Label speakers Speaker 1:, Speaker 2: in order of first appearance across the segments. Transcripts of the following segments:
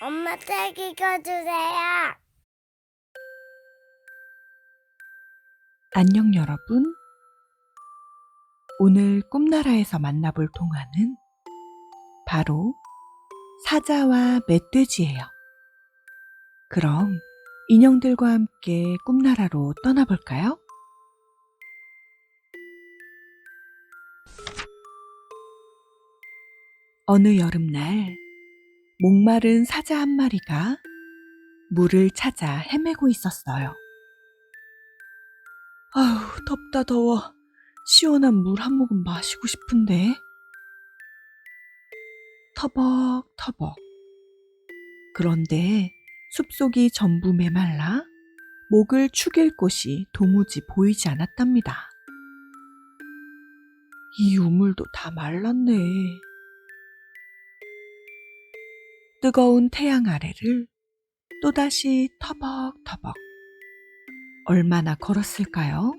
Speaker 1: 엄마 책 읽어주세요.
Speaker 2: 안녕 여러분. 오늘 꿈나라에서 만나볼 동화는 바로 사자와 멧돼지예요. 그럼 인형들과 함께 꿈나라로 떠나볼까요? 어느 여름날 목마른 사자 한 마리가 물을 찾아 헤매고 있었어요. 아휴, 덥다 더워. 시원한 물 한 모금 마시고 싶은데. 터벅터벅. 그런데 숲속이 전부 메말라 목을 축일 곳이 도무지 보이지 않았답니다. 이 우물도 다 말랐네. 뜨거운 태양 아래를 또다시 터벅터벅. 얼마나 걸었을까요?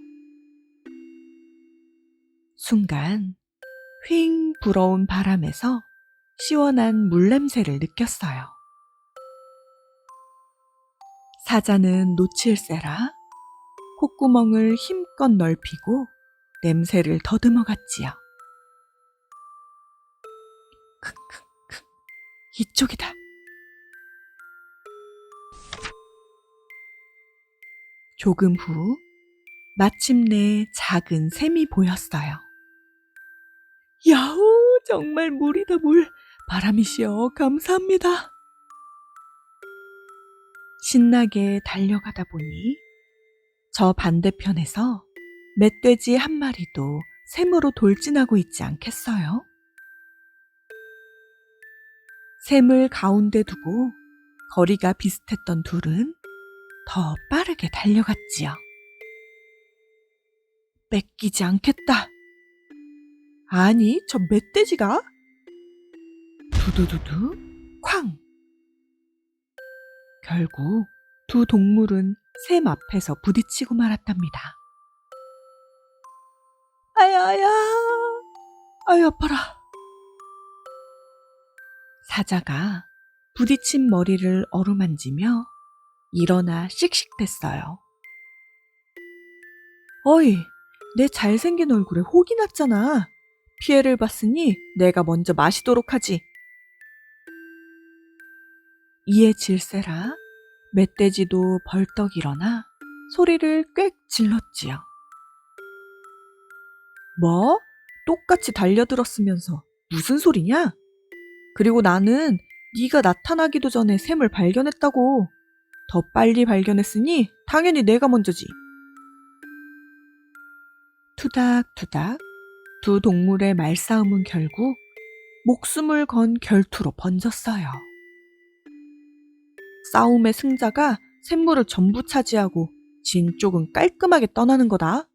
Speaker 2: 순간 휑 불어온 바람에서 시원한 물 냄새를 느꼈어요. 사자는 놓칠세라 콧구멍을 힘껏 넓히고 냄새를 더듬어 갔지요. 크크크, 이쪽이다. 조금 후 마침내 작은 샘이 보였어요. 야호, 정말 물이다 물. 바람이시여 감사합니다. 신나게 달려가다 보니 저 반대편에서 멧돼지 한 마리도 샘으로 돌진하고 있지 않겠어요? 샘을 가운데 두고 거리가 비슷했던 둘은 더 빠르게 달려갔지요. 뺏기지 않겠다. 아니, 저 멧돼지가? 두두두두, 쾅! 결국 두 동물은 샘 앞에서 부딪히고 말았답니다. 아야야, 아유 아파라. 사자가 부딪힌 머리를 어루만지며 일어나 씩씩댔어요. 어이, 내 잘생긴 얼굴에 혹이 났잖아. 피해를 봤으니 내가 먼저 마시도록 하지. 이에 질세라 멧돼지도 벌떡 일어나 소리를 꽥 질렀지요. 뭐? 똑같이 달려들었으면서 무슨 소리냐? 그리고 나는 네가 나타나기도 전에 샘을 발견했다고. 더 빨리 발견했으니 당연히 내가 먼저지. 투닥투닥 두 동물의 말싸움은 결국 목숨을 건 결투로 번졌어요. 싸움의 승자가 샘물을 전부 차지하고 진 쪽은 깔끔하게 떠나는 거다.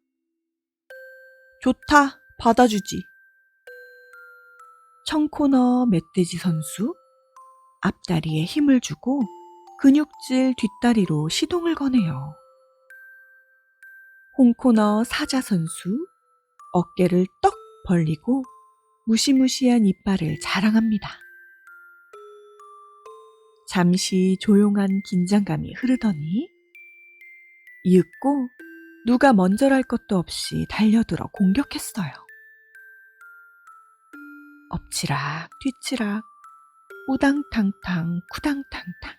Speaker 2: 좋다, 받아주지. 청코너 멧돼지 선수, 앞다리에 힘을 주고 근육질 뒷다리로 시동을 거네요. 홍코너 사자 선수, 어깨를 떡 벌리고 무시무시한 이빨을 자랑합니다. 잠시 조용한 긴장감이 흐르더니 이윽고 누가 먼저랄 것도 없이 달려들어 공격했어요. 엎치락 뒤치락 우당탕탕 쿠당탕탕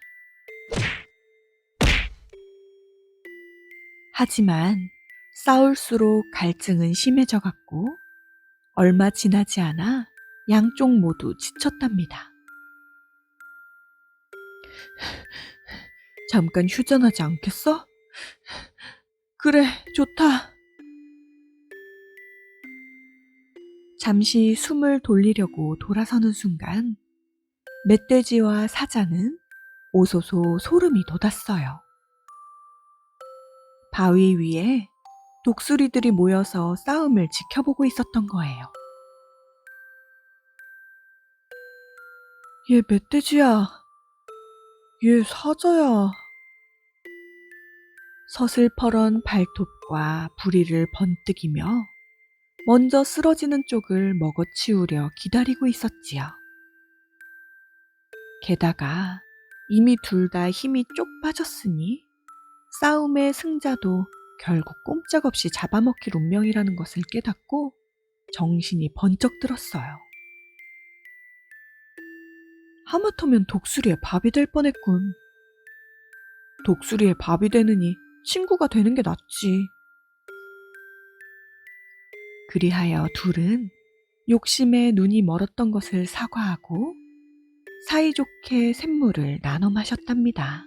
Speaker 2: 하지만 싸울수록 갈증은 심해져 갔고 얼마 지나지 않아 양쪽 모두 지쳤답니다. 잠깐 휴전하지 않겠어? 그래, 좋다. 잠시 숨을 돌리려고 돌아서는 순간 멧돼지와 사자는 오소소 소름이 돋았어요. 바위 위에 독수리들이 모여서 싸움을 지켜보고 있었던 거예요. 얘 멧돼지야. 얘 사자야. 서슬퍼런 발톱과 부리를 번뜩이며 먼저 쓰러지는 쪽을 먹어치우려 기다리고 있었지요. 게다가 이미 둘 다 힘이 쪽 빠졌으니 싸움의 승자도 결국 꼼짝없이 잡아먹힐 운명이라는 것을 깨닫고 정신이 번쩍 들었어요. 하마터면 독수리의 밥이 될 뻔했군. 독수리의 밥이 되느니 친구가 되는 게 낫지. 그리하여 둘은 욕심에 눈이 멀었던 것을 사과하고 사이좋게 샘물을 나눠 마셨답니다.